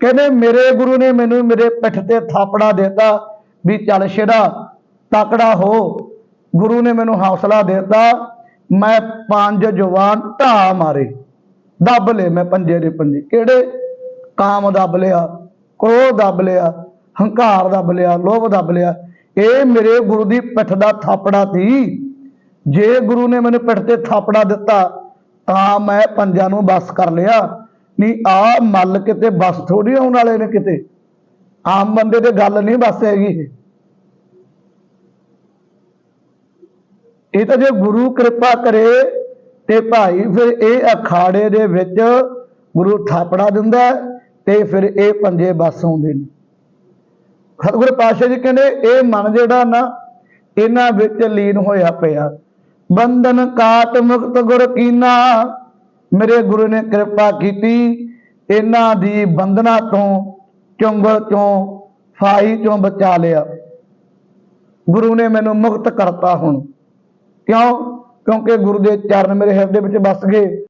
ਕਹਿੰਦੇ ਮੇਰੇ ਗੁਰੂ ਨੇ ਮੈਨੂੰ ਮੇਰੇ ਪਿੱਠ ਤੇ ਥਾਪੜਾ ਦਿੱਤਾ ਵੀ ਚੱਲ ਛੇੜਾ, ਤਕੜਾ ਹੋ। ਗੁਰੂ ਨੇ ਮੈਨੂੰ ਹੌਸਲਾ ਦਿੱਤਾ, ਮੈਂ ਪੰਜ ਜਵਾਨ ਢਾ ਮਾਰੇ। ਦੱਬ ਲਏ ਮੈਂ ਪੰਜੇ ਦੇ ਪੰਜੇ। ਕਿਹੜੇ? ਕਾਮ ਦੱਬ ਲਿਆ, ਕ੍ਰੋਧ ਦੱਬ ਲਿਆ, ਹੰਕਾਰ ਦੱਬ ਲਿਆ, ਲੋਭ ਦੱਬ ਲਿਆ। ਇਹ ਮੇਰੇ ਗੁਰੂ ਦੀ ਪਿੱਠ ਦਾ ਥਾਪੜਾ ਸੀ। ਜੇ ਗੁਰੂ ਨੇ ਮੈਨੂੰ ਪਿੱਠ ਤੇ ਥਾਪੜਾ ਦਿੱਤਾ, ਤਾਂ ਮੈਂ ਪੰਜਾਂ ਨੂੰ ਬਸ ਕਰ ਲਿਆ। ਨਹੀਂ ਆ ਮੱਲ ਕਿਤੇ ਬਸ ਥੋੜੀ ਆਉਣ ਵਾਲੇ ਨੇ ਕਿਤੇ। ਆਮ ਬੰਦੇ ਤੇ ਗੱਲ ਨਹੀਂ ਬਸ ਹੈਗੀ ਇਹ। ਤਾਂ ਜੇ ਗੁਰੂ ਕਿਰਪਾ ਕਰੇ ਤੇ ਭਾਈ ਫਿਰ ਇਹ ਅਖਾੜੇ ਦੇ ਵਿੱਚ ਗੁਰੂ ਥਾਪੜਾ ਦਿੰਦਾ ਤੇ ਫਿਰ ਇਹ ਪੰਜੇ ਬਸ ਆਉਂਦੇ ਨੇ। ਸਤਿਗੁਰ ਪਾਤਸ਼ਾਹ ਜੀ ਕਹਿੰਦੇ, ਇਹ ਮਨ ਜਿਹੜਾ ਨਾ, ਇਹਨਾਂ ਵਿੱਚ ਲੀਨ ਹੋਇਆ ਪਿਆ। ਬੰਧਨ ਕਾਟ ਮੁਕਤ ਗੁਰ ਕੀਨਾ ਮੇਰੇ ਗੁਰੂ ਨੇ ਕਿਰਪਾ ਕੀਤੀ ਇਹਨਾਂ ਦੀ ਬੰਧਨਾਂ ਤੋਂ, ਚੁੰਗਲ ਤੋਂ ਫਾਈ ਚੋਂ ਬਚਾ ਲਿਆ। ਗੁਰੂ ਨੇ ਮੈਨੂੰ ਮੁਕਤ ਕਰਤਾ ਹੁਣ। ਕਿਉਂ? ਕਿਉਂਕਿ ਗੁਰੂ ਦੇ ਚਰਨ ਮੇਰੇ ਹਿਰਦੇ ਵਿੱਚ ਵਸ ਗਏ।